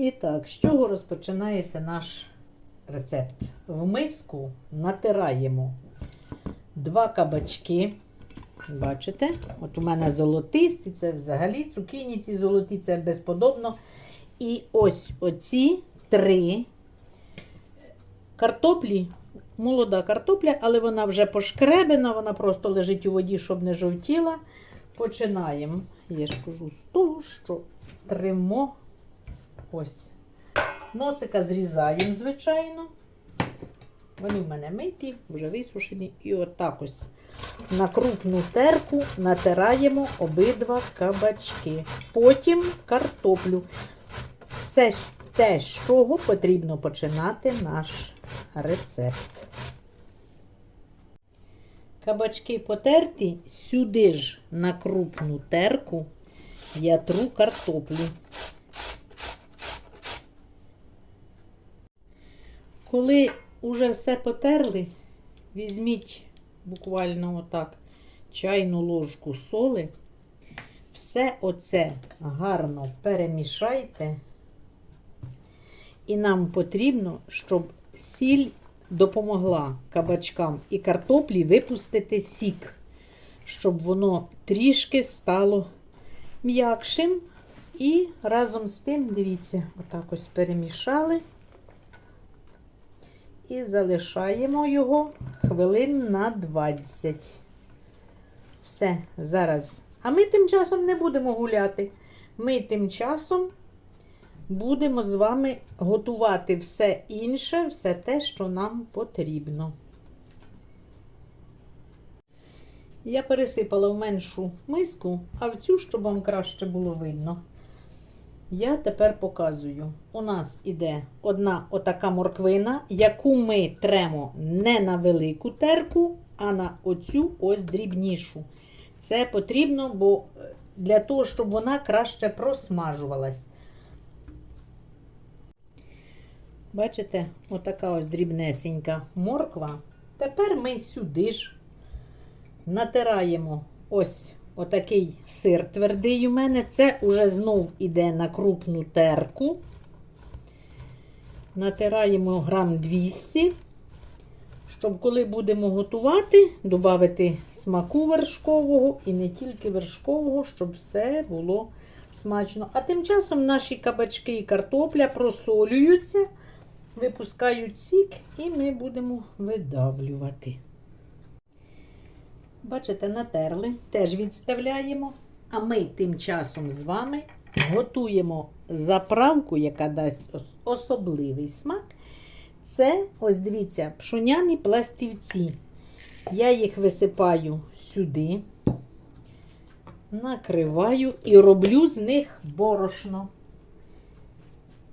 І так, з чого розпочинається наш рецепт? В миску натираємо два кабачки. Бачите? От у мене золотисті, це взагалі цукіні ці золоті, це безподобно. І ось оці три картоплі. Молода картопля, але вона вже пошкребена, вона просто лежить у воді, щоб не жовтіла. Починаємо. Я ж кажу з того, що тримо ось. Носика зрізаємо, звичайно. Вони в мене миті, вже висушені. І отак ось на крупну терку натираємо обидва кабачки. Потім картоплю. Це те, з чого потрібно починати наш рецепт. Кабачки потерті, сюди ж на крупну терку я тру картоплю. Коли уже все потерли, візьміть буквально отак чайну ложку соли, все оце гарно перемішайте. І нам потрібно, щоб сіль допомогла кабачкам і картоплі випустити сік, щоб воно трішки стало м'якшим. І разом з тим, дивіться, отак ось перемішали. І залишаємо його хвилин на 20. Все, зараз. А ми тим часом не будемо гуляти. Ми тим часом будемо з вами готувати все інше, все те, що нам потрібно. Я пересипала в меншу миску, а в цю, щоб вам краще було видно. Я тепер показую. У нас іде одна отака морквина, яку ми тремо не на велику терку, а на оцю ось дрібнішу. Це потрібно, бо е, для того, щоб вона краще просмажувалась. Бачите, отака ось дрібнесенька морква. Тепер ми сюди ж натираємо ось отакий сир твердий у мене. Це уже знов іде на крупну терку. Натираємо грам 200, щоб коли будемо готувати, додати смаку вершкового і не тільки вершкового, щоб все було смачно. А тим часом наші кабачки і картопля просолюються, випускають сік, і ми будемо видавлювати. Бачите, натерли, теж відставляємо. А ми тим часом з вами готуємо заправку, яка дасть особливий смак. Це, ось дивіться, пшоняні пластівці. Я їх висипаю сюди, накриваю і роблю з них борошно.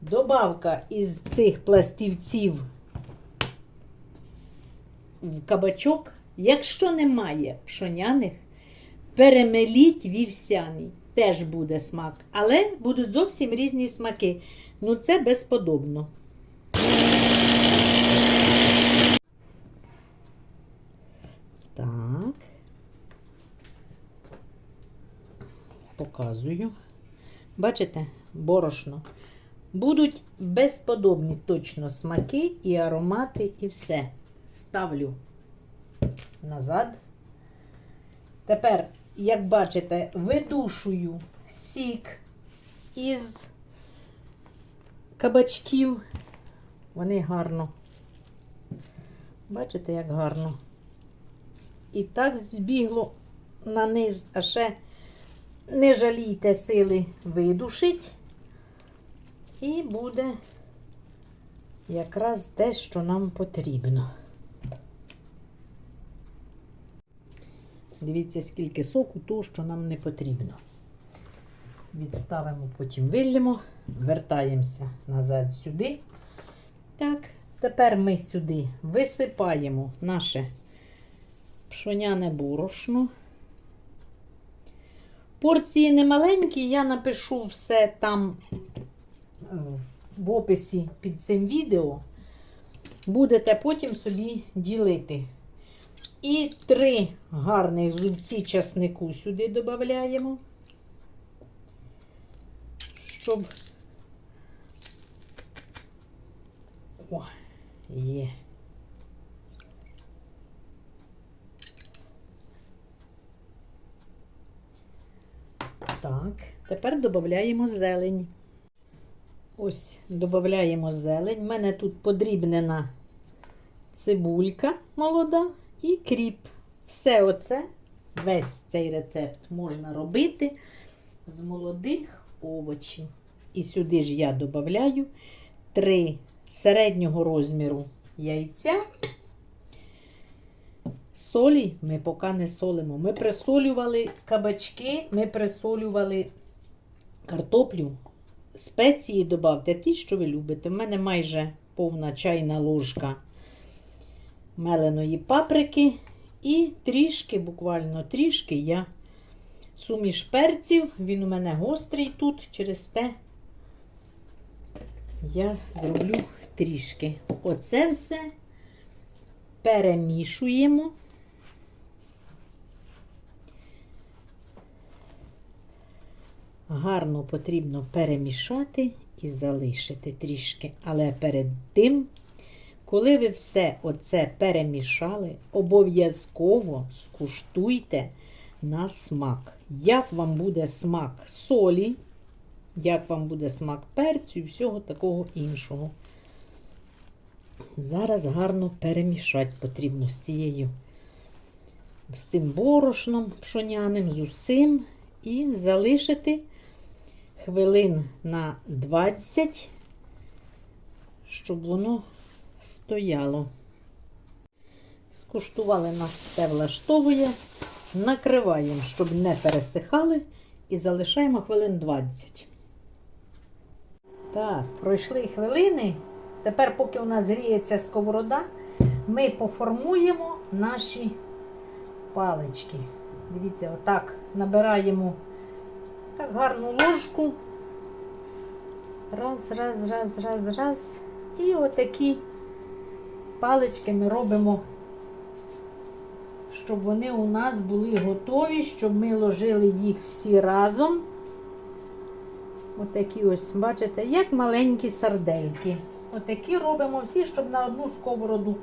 Добавка із цих пластівців в кабачок. Якщо немає пшоняних, перемеліть вівсяний. Теж буде смак. Але будуть зовсім різні смаки. Ну, це безподобно. Так. Показую. Бачите, борошно. Будуть безподобні точно смаки і аромати, і все. Ставлю назад. Тепер, як бачите, видушую сік із кабачків. Вони гарно. Бачите, як гарно. І так збігло на низ, а ще не жалійте сили видушить. І буде якраз те, що нам потрібно. Дивіться, скільки соку, того, що нам не потрібно. Відставимо, потім виллємо, вертаємося назад сюди. Так, тепер ми сюди висипаємо наше пшоняне борошно. Порції немаленькі, я напишу все там е, в описі під цим відео. Будете потім собі ділити. І три гарних зубці часнику сюди додаємо, щоб О, є. Так, тепер додаємо зелень. Ось додаємо зелень. У мене тут подрібнена цибулька молода і кріп. Все оце, весь цей рецепт можна робити з молодих овочів. І сюди ж я додаю три середнього розміру яйця. Солі ми поки не солимо. Ми присолювали кабачки, ми присолювали картоплю. Спеції додавте ті, що ви любите. У мене майже повна чайна ложка меленої паприки. І трішки, буквально трішки я суміш перців. Він у мене гострий тут, через те я зроблю трішки. Оце все перемішуємо. Гарно потрібно перемішати і залишити трішки. Але перед тим, коли ви все оце перемішали, обов'язково скуштуйте на смак. Як вам буде смак солі, як вам буде смак перцю і всього такого іншого. Зараз гарно перемішати потрібно з цією, з цим борошном пшоняним, з усім, і залишити хвилин на 20, щоб воно стояло. Скуштували нас все влаштовує. Накриваємо, щоб не пересихали, і залишаємо хвилин 20. Так, пройшли хвилини. Тепер, поки у нас гріється сковорода, ми поформуємо наші палички. Дивіться, отак набираємо так гарну ложку. Раз, раз, раз, раз, раз. І отакі палички ми робимо, щоб вони у нас були готові, щоб ми ложили їх всі разом. Отакі ось, бачите, як маленькі сардельки. Отакі робимо всі, щоб на одну сковороду.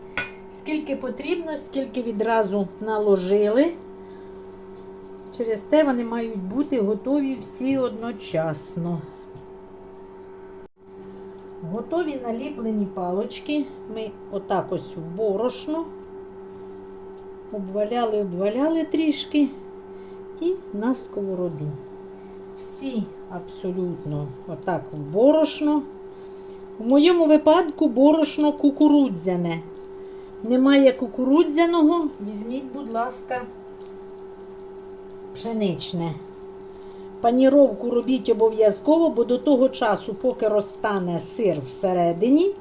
Скільки потрібно, скільки відразу наложили. Через те вони мають бути готові всі одночасно. Готові наліплені палочки. Ми отак ось в борошно. Обваляли, обваляли трішки і на сковороду. Всі абсолютно отак в борошно. У моєму випадку борошно кукурудзяне. Немає кукурудзяного, візьміть, будь ласка, пшеничне. Паніровку робіть обов'язково, бо до того часу, поки розтане сир всередині,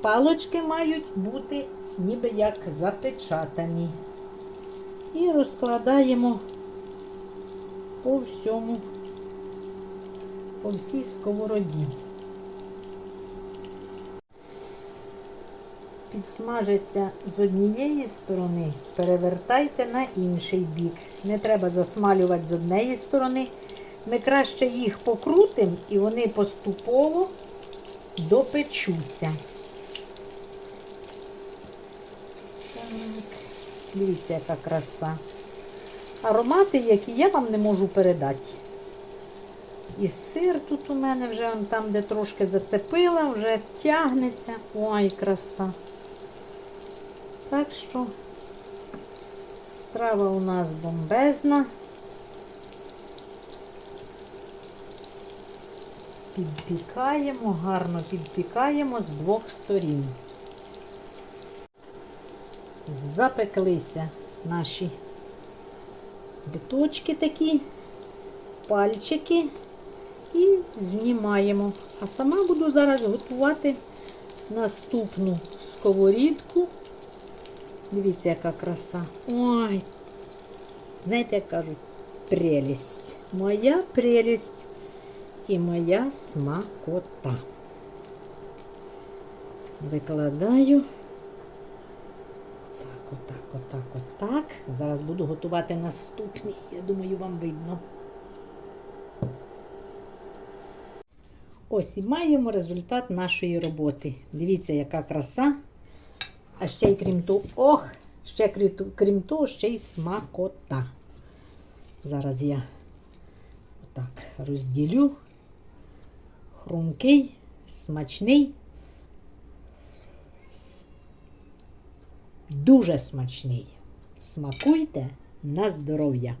палочки мають бути ніби як запечатані. І розкладаємо по всьому, по всій сковороді. Підсмажиться з однієї сторони, перевертайте на інший бік. Не треба засмалювати з однієї сторони. Ми краще їх покрутимо і вони поступово допечуться. Так, дивіться, яка краса. Аромати, які я вам не можу передати. І сир тут у мене вже там, де трошки зацепила, вже тягнеться. Ой, краса. Так що страва у нас бомбезна. Підпікаємо, гарно підпікаємо з двох сторін. Запеклися наші биточки такі, пальчики і знімаємо. А сама буду зараз готувати наступну сковорідку. Дивіться, яка краса. Ой, знаєте, як кажуть, прелість. Моя прелість і моя смакота. Викладаю. Так, отак, отак, отак. Зараз буду готувати наступний. Я думаю, вам видно. Ось і маємо результат нашої роботи. Дивіться, яка краса. А ще й крім того, ох, ще крім, того, ще й смакота. Зараз я отак розділю. Хрумкий, смачний. Дуже смачний. Смакуйте на здоров'я.